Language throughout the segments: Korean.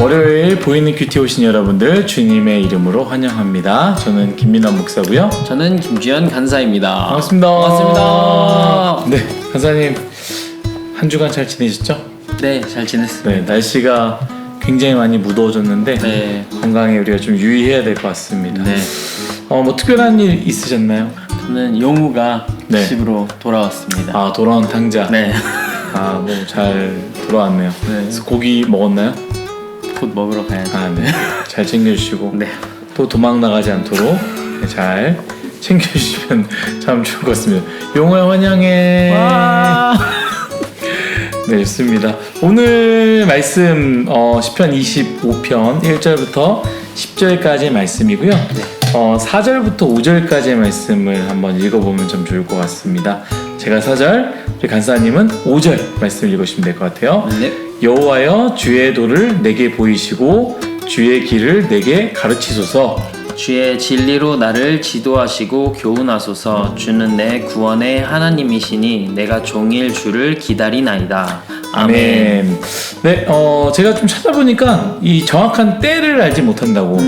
월요일 보이는 큐티 오신 여러분들 주님의 이름으로 환영합니다. 저는 김민환 목사고요. 저는 김주현 간사입니다. 반갑습니다. 반갑습니다. 네, 간사님 한 주간 잘 지내셨죠? 네, 잘 지냈습니다. 네, 날씨가 굉장히 많이 무더워졌는데 네. 건강에 우리가 좀 유의해야 될 것 같습니다. 네. 어, 뭐 특별한 일 있으셨나요? 저는 용우가 네. 집으로 돌아왔습니다. 아, 돌아온 탕자. 네. 아, 뭐 잘 돌아왔네요. 네. 그래서 고기 먹었나요? 곧 먹으러 가야죠. 아, 네. 잘 챙겨주시고 네. 또 도망 나가지 않도록 네, 잘 챙겨주시면 참 좋을 것 같습니다. 용호야 환영해. 와. 네, 좋습니다. 오늘 말씀 어, 10편 25편 1절부터 10절까지의 말씀이고요. 어, 4절부터 5절까지의 말씀을 한번 읽어보면 좀 좋을 것 같습니다. 제가 4절, 우리 간사님은 5절 말씀을 읽으시면 될 것 같아요. 네. 여호와여 주의 도를 내게 보이시고 주의 길을 내게 가르치소서. 주의 진리로 나를 지도하시고 교훈하소서. 주는 내 구원의 하나님이시니 내가 종일 주를 기다리나이다. 아멘. 네, 어, 제가 좀 찾아보니까 이 정확한 때를 알지 못한다고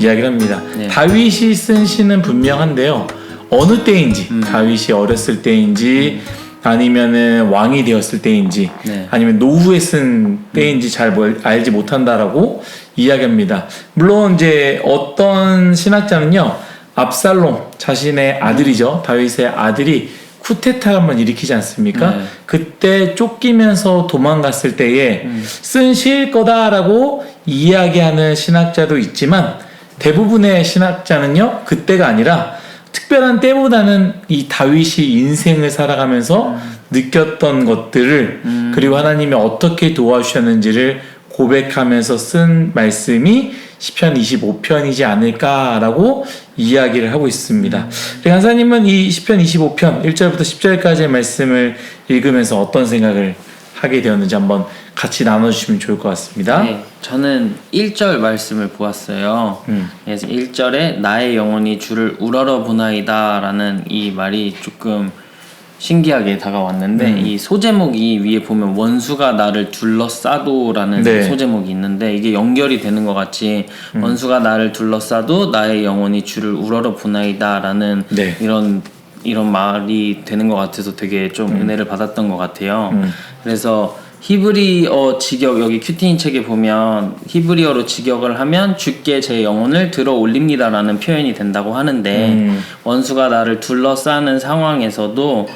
이야기를 합니다. 네. 다윗이 쓴 시는 분명한데요. 어느 때인지, 다윗이 어렸을 때인지, 아니면은 왕이 되었을 때인지, 네. 아니면 노후에 쓴 때인지 잘 뭘 알지 못한다라고 이야기합니다. 물론 이제 어떤 신학자는요, 압살롬 자신의 아들이죠, 다윗의 아들이 쿠데타를 한번 일으키지 않습니까? 네. 그때 쫓기면서 도망갔을 때에 쓴 시일 거다라고 이야기하는 신학자도 있지만 대부분의 신학자는요 그때가 아니라 특별한 때보다는 이 다윗이 인생을 살아가면서 느꼈던 것들을 그리고 하나님이 어떻게 도와주셨는지를 고백하면서 쓴 말씀이 시편 25편이지 않을까라고 이야기를 하고 있습니다. 우리 간사님은 이 시편 25편 1절부터 10절까지의 말씀을 읽으면서 어떤 생각을 하게 되었는지 한번 같이 나눠주시면 좋을 것 같습니다. 네, 저는 1절 말씀을 보았어요. 음. 그래서 1절에 나의 영혼이 주를 우러러 보나이다 라는 이 말이 조금 신기하게 다가왔는데 음. 이 소제목이 위에 보면 원수가 나를 둘러싸도라는 네. 소제목이 있는데 이게 연결이 되는 것 같이 음. 원수가 나를 둘러싸도 나의 영혼이 주를 우러러 보나이다 라는 네. 이런 이런 말이 되는 것 같아서 되게 좀 은혜를 받았던 것 같아요. 음. 그래서 히브리어 직역 여기 큐티인 책에 보면 히브리어로 직역을 하면 주께 제 영혼을 들어 올립니다라는 표현이 된다고 하는데 음. 원수가 나를 둘러싸는 상황에서도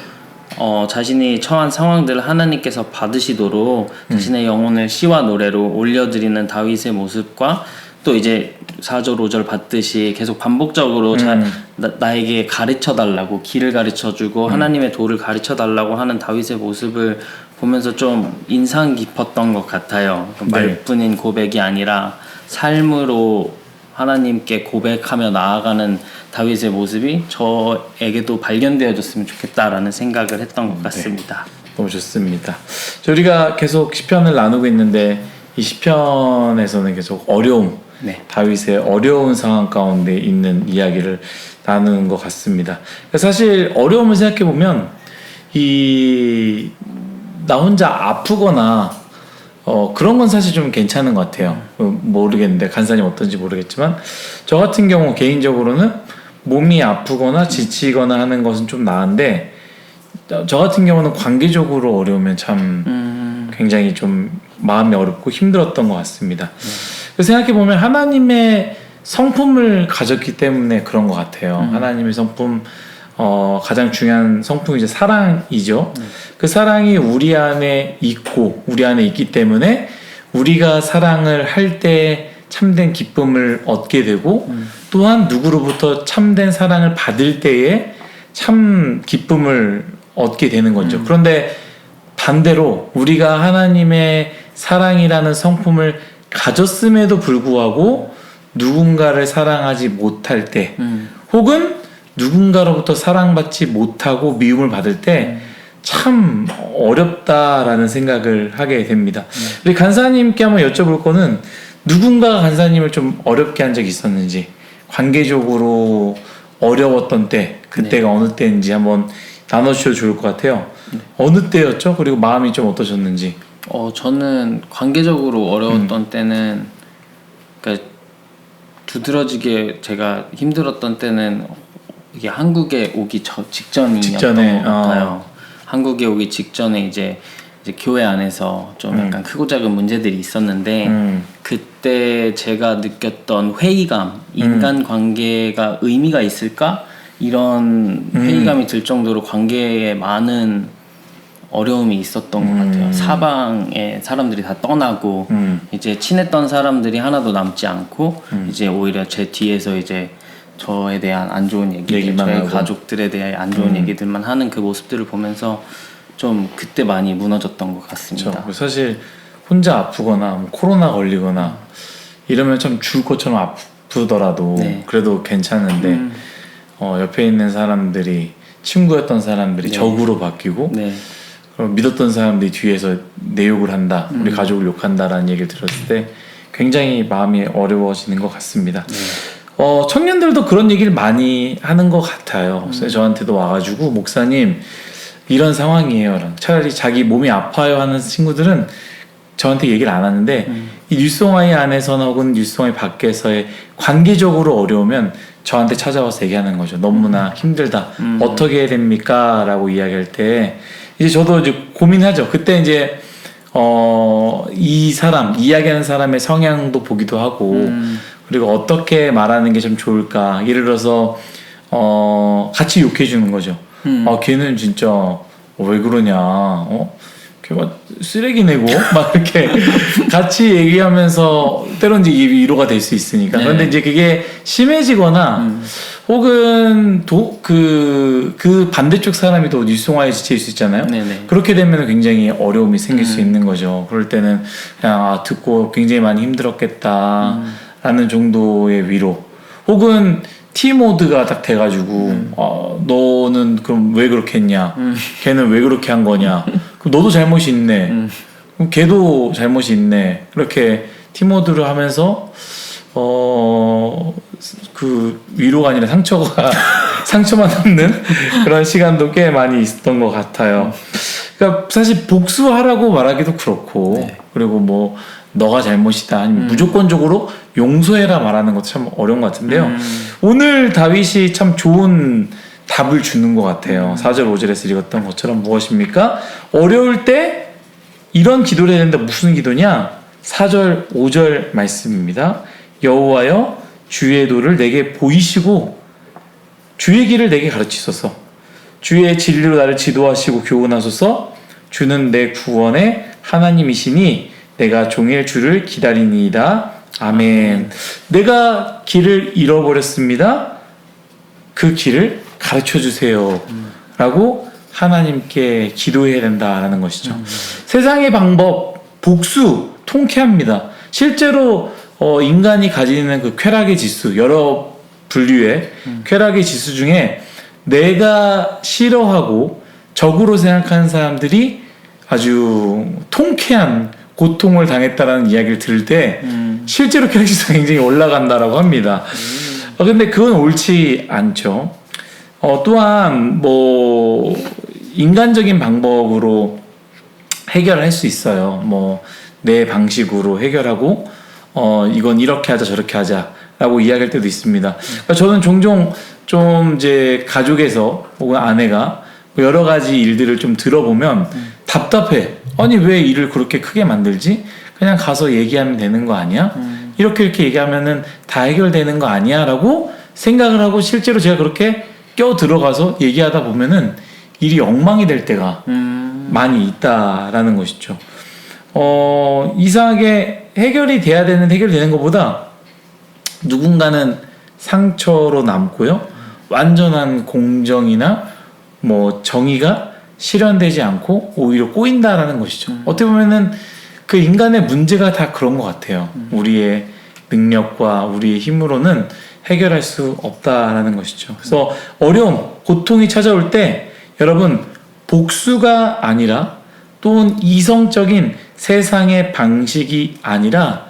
어, 자신이 처한 상황들을 하나님께서 받으시도록 자신의 영혼을 시와 노래로 올려드리는 다윗의 모습과 또 이제 4절 5절 받듯이 계속 반복적으로 자, 나, 나에게 가르쳐 달라고 길을 가르쳐 주고 하나님의 도를 가르쳐 달라고 하는 다윗의 모습을 보면서 좀 인상 깊었던 것 같아요. 네. 말뿐인 고백이 아니라 삶으로 하나님께 고백하며 나아가는 다윗의 모습이 저에게도 발견되어졌으면 좋겠다라는 생각을 했던 것 같습니다. 너무 좋습니다. 저 우리가 계속 시편을 나누고 있는데 이 시편에서는 계속 어려움, 네. 다윗의 어려운 상황 가운데 있는 이야기를 나누는 것 같습니다. 사실 어려움을 생각해 보면 이 나 혼자 아프거나 어, 그런 건 사실 좀 괜찮은 것 같아요. 어, 모르겠는데 간사님 어떤지 모르겠지만 저 같은 경우 개인적으로는 몸이 아프거나 지치거나 하는 것은 좀 나은데 저- 저 같은 경우는 관계적으로 어려우면 참 음, 굉장히 좀 마음이 어렵고 힘들었던 것 같습니다. 그래서 생각해 보면 하나님의 성품을 가졌기 때문에 그런 것 같아요. 하나님의 성품 어, 가장 중요한 성품이 이제 사랑이죠. 그 사랑이 우리 안에 있고 우리 안에 있기 때문에 우리가 사랑을 할 때 참된 기쁨을 얻게 되고 또한 누구로부터 참된 사랑을 받을 때에 참 기쁨을 얻게 되는 거죠. 그런데 반대로 우리가 하나님의 사랑이라는 성품을 가졌음에도 불구하고 누군가를 사랑하지 못할 때 음, 혹은 누군가로부터 사랑받지 못하고 미움을 받을 때 참 어렵다라는 생각을 하게 됩니다. 우리 간사님께 한번 여쭤볼 거는 누군가가 간사님을 좀 어렵게 한 적이 있었는지 관계적으로 어려웠던 때 그때가 어느 때인지 한번 나눠주셔도 좋을 것 같아요. 어느 때였죠? 그리고 마음이 좀 어떠셨는지. 어, 저는 관계적으로 어려웠던 때는 두드러지게 제가 힘들었던 때는 이게 한국에 오기 저, 직전이었던 것 같아요. 한국에 오기 직전에 이제 이제 교회 안에서 좀 약간 크고 작은 문제들이 있었는데 음. 그때 제가 느꼈던 회의감, 인간 관계가 의미가 있을까 이런 회의감이 들 정도로 관계에 많은 어려움이 있었던 것 같아요. 사방에 사람들이 다 떠나고 음. 이제 친했던 사람들이 하나도 남지 않고 이제 오히려 제 뒤에서 이제 저에 대한 안 좋은 얘기들, 저희 하고. 음. 가족들에 대한 안 좋은 얘기들만 하는 그 모습들을 보면서 좀 그때 많이 무너졌던 것 같습니다. 그렇죠. 사실 혼자 아프거나 뭐 코로나 걸리거나 이러면 좀 죽을 것처럼 아프더라도 네. 그래도 괜찮은데 음. 어, 옆에 있는 사람들이 친구였던 사람들이 네. 적으로 바뀌고 네, 그럼 믿었던 사람들이 뒤에서 내 욕을 한다, 음. 우리 가족을 욕한다라는 얘기를 들었을 때 굉장히 마음이 어려워지는 것 같습니다. 네. 어, 청년들도 그런 얘기를 많이 하는 것 같아요. 음. 그래서 저한테도 와가지고 목사님 이런 상황이에요. 차라리 자기 몸이 아파요 하는 친구들은 저한테 얘기를 안 하는데 음. 이 뉴스송아이 안에서나 혹은 뉴스송아이 밖에서의 관계적으로 어려우면 저한테 찾아와서 얘기하는 거죠. 너무나 힘들다. 음. 어떻게 해야 됩니까? 라고 이야기할 때 이제 저도 이제 고민하죠. 그때 이제 어, 이 사람, 이야기하는 사람의 성향도 보기도 하고 음. 그리고 어떻게 말하는 게 좀 좋을까. 예를 들어서 어, 같이 욕해 주는 거죠. 음. 아, 걔는 진짜 어, 왜 그러냐. 어? 걔막 쓰레기 내고 막 이렇게 같이 얘기하면서 때론 이제 위로가 될 수 있으니까. 네. 그런데 이제 그게 심해지거나 음. 혹은 도, 그, 그 반대쪽 사람이 또 뉴스송화에 지칠 수 있잖아요. 네네. 그렇게 되면 굉장히 어려움이 생길 음. 수 있는 거죠. 그럴 때는 그냥 아, 듣고 굉장히 많이 힘들었겠다. 음. 라는 정도의 위로. 혹은 T 모드가 딱 돼가지고 음. 어, 너는 그럼 왜 그렇게 했냐? 걔는 왜 그렇게 한 거냐? 그럼 너도 잘못이 있네. 음. 그럼 걔도 잘못이 있네. 그렇게 T 모드를 하면서 어, 그 위로가 아니라 상처가 상처만 남는 그런 시간도 꽤 많이 있었던 것 같아요. 그러니까 사실 복수하라고 말하기도 그렇고 네. 그리고 뭐 너가 잘못이다 아니면 음. 무조건적으로 용서해라 말하는 것도 참 어려운 것 같은데요. 음. 오늘 다윗이 참 좋은 답을 주는 것 음. 같아요. 4절 5절에서 읽었던 것처럼 무엇입니까? 어려울 때 이런 기도를 해야 된다. 무슨 기도냐? 4절 5절 말씀입니다. 여호와여 주의 도를 내게 보이시고 주의 길을 내게 가르치소서. 주의 진리로 나를 지도하시고 교훈하소서. 주는 내 구원의 하나님이시니 내가 종일 주를 기다리니이다. 아멘. 내가 길을 잃어버렸습니다. 그 길을 가르쳐 주세요. 라고 하나님께 기도해야 된다라는 것이죠. 세상의 방법, 복수, 통쾌합니다. 실제로 어, 인간이 가지는 그 쾌락의 지수, 여러 분류의 쾌락의 지수 중에 내가 싫어하고 적으로 생각하는 사람들이 아주 통쾌한 고통을 당했다라는 이야기를 들을 때 음. 실제로 지수가 굉장히 올라간다라고 합니다. 어, 근데 그건 옳지 않죠. 어, 또한 뭐 인간적인 방법으로 해결할 수 있어요. 뭐 내 방식으로 해결하고 어 이건 이렇게 하자 저렇게 하자라고 이야기할 때도 있습니다. 그러니까 저는 종종 좀 이제 가족에서 혹은 아내가 뭐 여러 가지 일들을 좀 들어보면 답답해. 아니 왜 일을 그렇게 크게 만들지? 그냥 가서 얘기하면 되는 거 아니야? 이렇게 이렇게 얘기하면은 다 해결되는 거 아니야?라고 생각을 하고 실제로 제가 그렇게 껴 들어가서 얘기하다 보면은 일이 엉망이 될 때가 음. 많이 있다라는 것이죠. 어, 이상하게 해결이 돼야 되는 해결되는 것보다 누군가는 상처로 남고요. 완전한 공정이나 뭐 정의가 실현되지 않고 오히려 꼬인다라는 것이죠. 어떻게 보면은 그 인간의 문제가 다 그런 것 같아요. 우리의 능력과 우리의 힘으로는 해결할 수 없다라는 것이죠. 그래서 어려움, 고통이 찾아올 때 여러분 복수가 아니라 또는 이성적인 세상의 방식이 아니라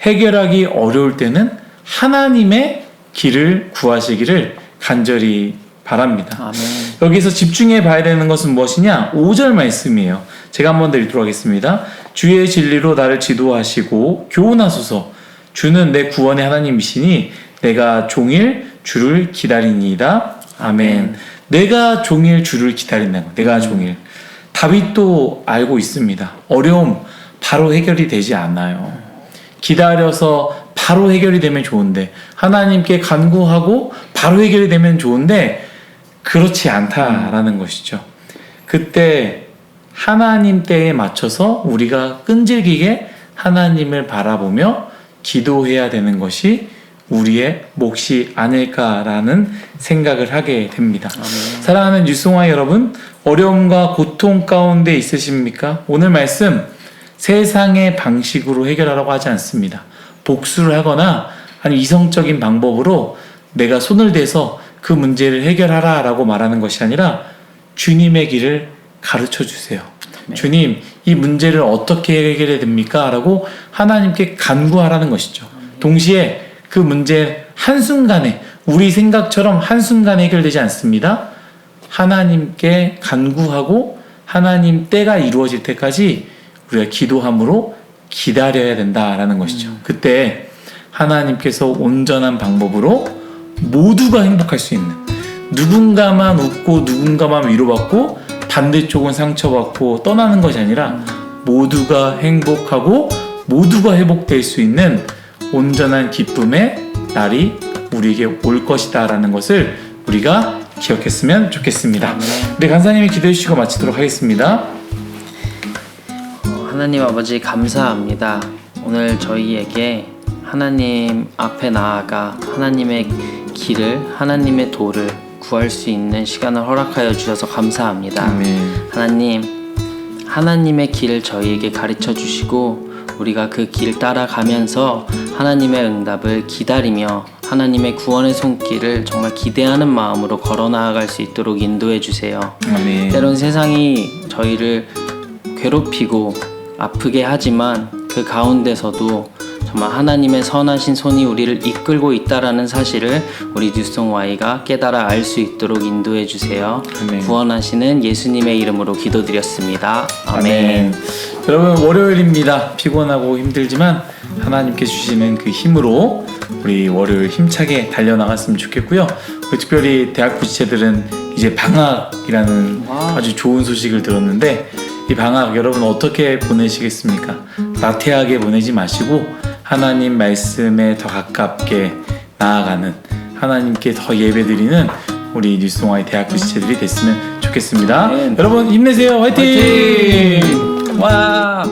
해결하기 어려울 때는 하나님의 길을 구하시기를 간절히 바랍니다. 아멘. 여기서 집중해 봐야 되는 것은 무엇이냐? 5절 말씀이에요. 제가 한번 더 읽도록 하겠습니다. 주의 진리로 나를 지도하시고 교훈하소서. 주는 내 구원의 하나님이시니 내가 종일 주를 기다리니이다. 아멘. 내가 종일 주를 기다린다는 거. 내가 종일. 다윗도 알고 있습니다. 어려움 바로 해결이 되지 않아요. 기다려서 바로 해결이 되면 좋은데 하나님께 간구하고 바로 해결이 되면 좋은데 그렇지 않다라는 것이죠. 그때 하나님 때에 맞춰서 우리가 끈질기게 하나님을 바라보며 기도해야 되는 것이 우리의 몫이 아닐까라는 생각을 하게 됩니다. 사랑하는 유승화 여러분, 어려움과 고통 가운데 있으십니까? 오늘 말씀 세상의 방식으로 해결하라고 하지 않습니다. 복수를 하거나 아니 이성적인 방법으로 내가 손을 대서 그 문제를 해결하라라고 말하는 것이 아니라 주님의 길을 가르쳐 주세요. 주님, 이 문제를 어떻게 해결해야 됩니까? 라고 하나님께 간구하라는 것이죠. 동시에 그 문제 한순간에 우리 생각처럼 한순간에 해결되지 않습니다. 하나님께 간구하고 하나님 때가 이루어질 때까지 우리가 기도함으로 기다려야 된다라는 것이죠. 그때 하나님께서 온전한 방법으로 모두가 행복할 수 있는 누군가만 웃고 누군가만 위로받고 반대쪽은 상처받고 떠나는 것이 아니라 모두가 행복하고 모두가 회복될 수 있는 온전한 기쁨의 날이 우리에게 올 것이다라는 것을 우리가 기억했으면 좋겠습니다. 우리 간사님이 기도해 주시고 마치도록 하겠습니다. 어, 하나님 아버지 감사합니다. 오늘 저희에게 하나님 앞에 나아가 하나님의 길을 하나님의 도를 구할 수 있는 시간을 허락하여 주셔서 감사합니다. 아멘. 하나님, 하나님의 길을 저희에게 가르쳐 주시고 우리가 그 길 따라가면서 하나님의 응답을 기다리며 하나님의 구원의 손길을 정말 기대하는 마음으로 걸어 나아갈 수 있도록 인도해 주세요. 아멘. 때론 세상이 저희를 괴롭히고 아프게 하지만 그 가운데서도 정말 하나님의 선하신 손이 우리를 이끌고 있다라는 사실을 우리 뉴송 Y가 깨달아 알 수 있도록 인도해 주세요. 아멘. 구원하시는 예수님의 이름으로 기도드렸습니다. 아멘. 여러분 월요일입니다. 피곤하고 힘들지만 하나님께 주시는 그 힘으로 우리 월요일 힘차게 달려나갔으면 좋겠고요. 그 특별히 대학 부지체들은 이제 방학이라는 와. 아주 좋은 소식을 들었는데 이 방학 여러분 어떻게 보내시겠습니까? 나태하게 보내지 마시고 하나님 말씀에 더 가깝게 나아가는 하나님께 더 예배드리는 우리 뉴스동아의 대학 부지체들이 됐으면 좋겠습니다. 아멘. 여러분 힘내세요. 화이팅! 와.